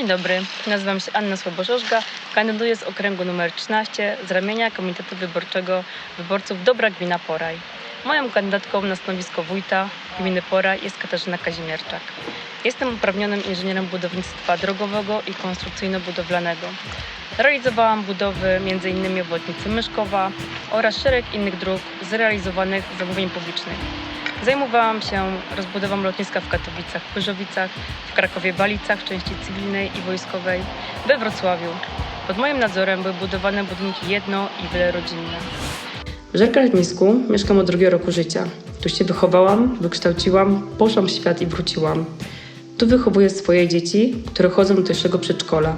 Dzień dobry, nazywam się Anna Słabożożga, kandyduję z okręgu numer 13 z ramienia Komitetu Wyborczego Wyborców Dobra Gmina Poraj. Moją kandydatką na stanowisko wójta gminy Poraj jest Katarzyna Kazimierczak. Jestem uprawnionym inżynierem budownictwa drogowego i konstrukcyjno-budowlanego. Realizowałam budowy m.in. obwodnicy Myszkowa oraz szereg innych dróg zrealizowanych z zamówień publicznych. Zajmowałam się rozbudową lotniska w Katowicach, Pyrzowicach, w Krakowie Balicach, części cywilnej i wojskowej, we Wrocławiu. Pod moim nadzorem były budowane budynki jedno- i wielorodzinne. W Żerkaletnisku mieszkam od drugiego roku życia. Tu się wychowałam, wykształciłam, poszłam w świat i wróciłam. Tu wychowuję swoje dzieci, które chodzą do pierwszego przedszkola.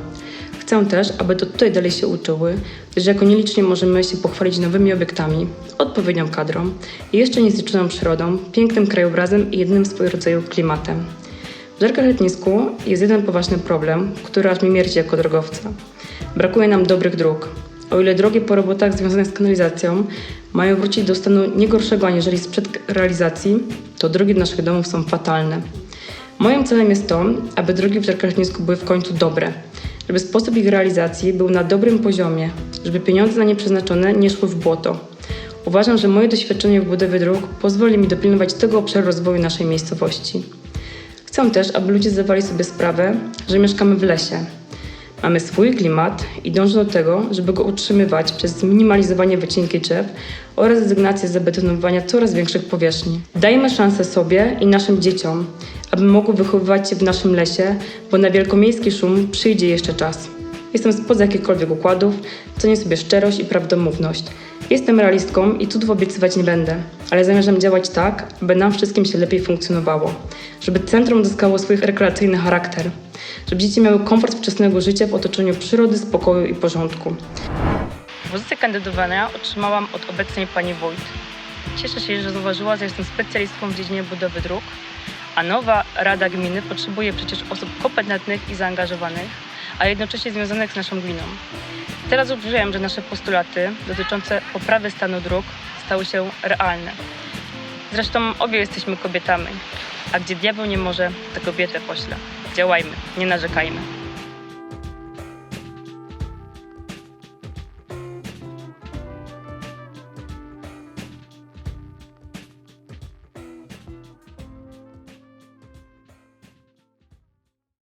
Chcę też, aby to tutaj dalej się uczyły, gdyż jako nielicznie możemy się pochwalić nowymi obiektami, odpowiednią kadrą jeszcze niezliczoną przyrodą, pięknym krajobrazem i jednym w swoim rodzaju klimatem. W Żerkaletnisku jest jeden poważny problem, który aż mi mierci jako drogowca. Brakuje nam dobrych dróg. O ile drogi po robotach związanych z kanalizacją mają wrócić do stanu nie gorszego aniżeli sprzed realizacji, to drogi do naszych domów są fatalne. Moim celem jest to, aby drogi w Żerkaletnisku były w końcu dobre, żeby sposób ich realizacji był na dobrym poziomie, żeby pieniądze na nie przeznaczone nie szły w błoto. Uważam, że moje doświadczenie w budowie dróg pozwoli mi dopilnować tego obszaru rozwoju naszej miejscowości. Chcę też, aby ludzie zdawali sobie sprawę, że mieszkamy w lesie. Mamy swój klimat i dążę do tego, żeby go utrzymywać przez zminimalizowanie wycinki drzew oraz rezygnację z zabetonowywania coraz większych powierzchni. Dajmy szansę sobie i naszym dzieciom, aby mogły wychowywać się w naszym lesie, bo na wielkomiejski szum przyjdzie jeszcze czas. Jestem spoza jakichkolwiek układów, cenię sobie szczerość i prawdomówność. Jestem realistką i cudów obiecywać nie będę, ale zamierzam działać tak, aby nam wszystkim się lepiej funkcjonowało. Żeby centrum uzyskało swój rekreacyjny charakter. Żeby dzieci miały komfort wczesnego życia w otoczeniu przyrody, spokoju i porządku. Pozycję kandydowania otrzymałam od obecnej pani wójt. Cieszę się, że zauważyła, że jestem specjalistką w dziedzinie budowy dróg, a nowa Rada Gminy potrzebuje przecież osób kompetentnych i zaangażowanych, a jednocześnie związanych z naszą gminą. Teraz już że nasze postulaty dotyczące poprawy stanu dróg stały się realne. Zresztą obie jesteśmy kobietami, a gdzie diabeł nie może, to kobietę pośle. Działajmy, nie narzekajmy.